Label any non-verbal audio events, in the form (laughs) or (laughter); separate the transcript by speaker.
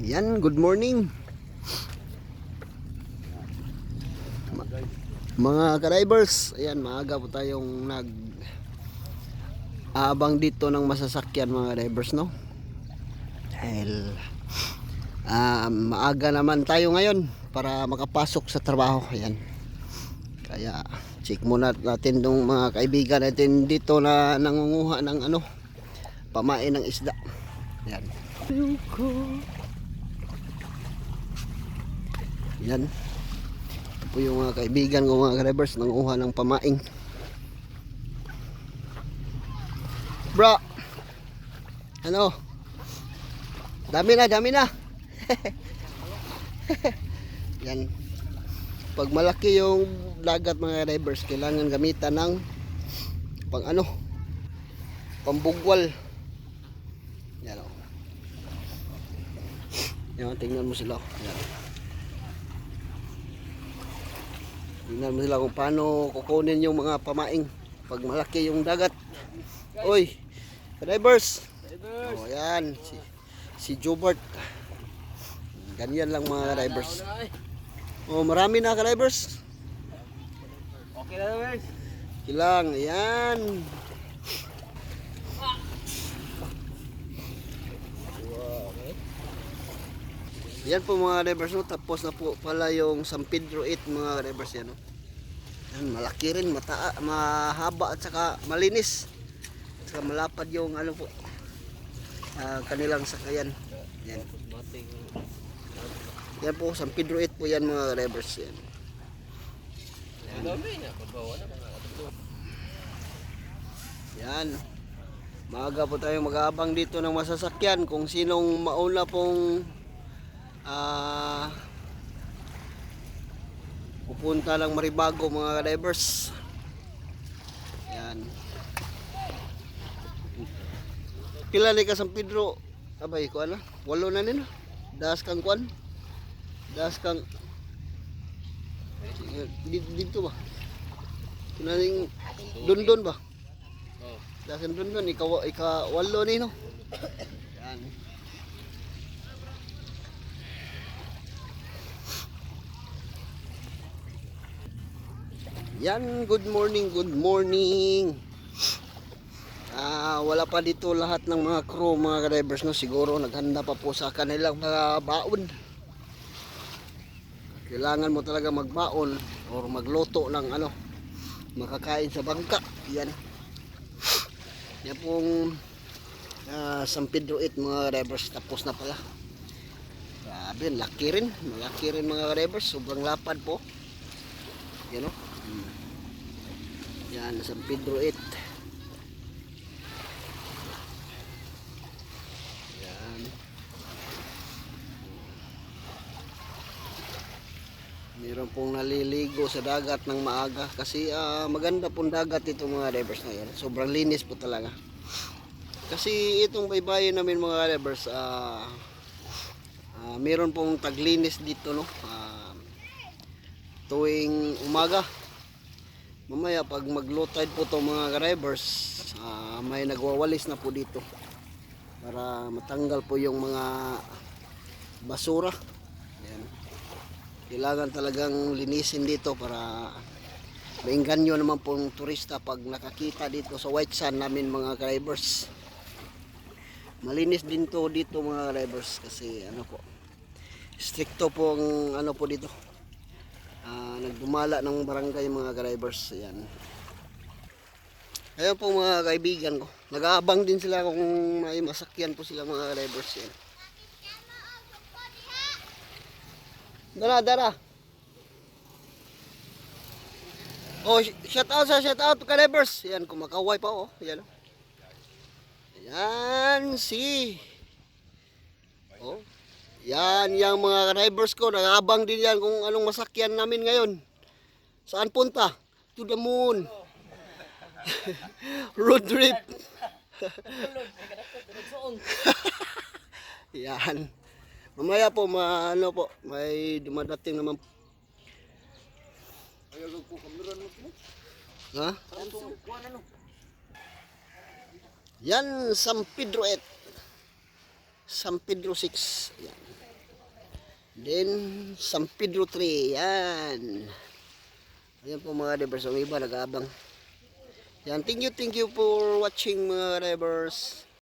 Speaker 1: Yan, good morning. Mga ka-drivers, ayan, maaga po tayong nag abang dito ng masasakyan mga drivers, no? Dahil ah, maaga naman tayo ngayon para makapasok sa trabaho. Ayan. Kaya check muna natin tong mga kaibigan natin dito na nangunguha ng ano, pamain ng isda. Ayan. Yan. Ito po yung mga kaibigan ko mga drivers nanguha ng pamaing. Bro. Ano? Dami na, dami na. (laughs) Yan. Pag malaki yung dagat mga drivers, kailangan gamitan ng pang ano? Pambugwal. Yan o. Yan, tingnan mo sila. Yan. Tingnan mo sila kung paano kukunin yung mga pamaing pag malaki yung dagat. Uy, drivers. Oh, yan. Si, si Jobert. Ganyan lang mga drivers. Oh, marami na ka drivers.
Speaker 2: Okay na guys.
Speaker 1: Kilang, yan. Yan po mga drivers no, tapos na po pala yung San Pedro 8 mga drivers yan no. Yan, malaki rin, mata, mahaba at saka malinis. At saka malapad yung ano po, ah, kanilang sakayan. Yan. Yan po, San Pedro 8 po yan mga drivers yan.
Speaker 2: ato.
Speaker 1: Yan. Maaga po tayong mag-aabang dito ng masasakyan kung sinong mauna pong ah pupunta lang Maribago mga drivers. Yan. Pila ni ka San Pedro? Abay ko ano? Walo na nila. Das kang kwan? Das kang dito, ba? Kinaling dundon ba? Dasan dun dun, ikaw, ika walo ni no. Yan. Yan, good morning, good morning. Ah, wala pa dito lahat ng mga crew, mga drivers no, siguro naghanda pa po sa kanilang mga baon. Kailangan mo talaga magbaon or magluto ng ano, makakain sa bangka. Yan. Yan pong ah, San Pedro 8 mga drivers tapos na pala. Grabe, laki rin. Malaki rin mga drivers. Sobrang lapad po. Yan o. Yan, San Pedro 8. Yan. Meron pong naliligo sa dagat ng maaga kasi ah, maganda pong dagat ito mga drivers na yan. Sobrang linis po talaga. Kasi itong baybayin namin mga drivers, ah ah, meron pong taglinis dito no. Ah, tuwing umaga. Mamaya pag mag-low tide po to mga drivers, ah, may nagwawalis na po dito para matanggal po yung mga basura. Yan kailangan talagang linisin dito para maingganyo naman pong turista pag nakakita dito sa white sand namin mga drivers. Malinis din to dito mga drivers kasi ano po stricto po ang ano po dito nagdumala ng barangay mga drivers yan ayun po mga kaibigan ko nag-aabang din sila kung may masakyan po sila mga drivers yan Dara, dara. Oh, sh- shout out sa shout out drivers. Yan, kumakaway pa oh. Yan. oh. Yan, si. Oh. Yan, yung mga drivers ko, nagabang din yan kung anong masakyan namin ngayon. Saan punta? To the moon. (laughs) Road trip. (laughs) yan. Mamaya po, ma, ano po, may dumadating naman. Ha? Yan, San Pedro 8. San Pedro 6. Yan. Then, San Pedro Tree. Yan. Ayan po mga divers. Ang iba nag-abang. Yan. Thank you, thank you for watching mga divers.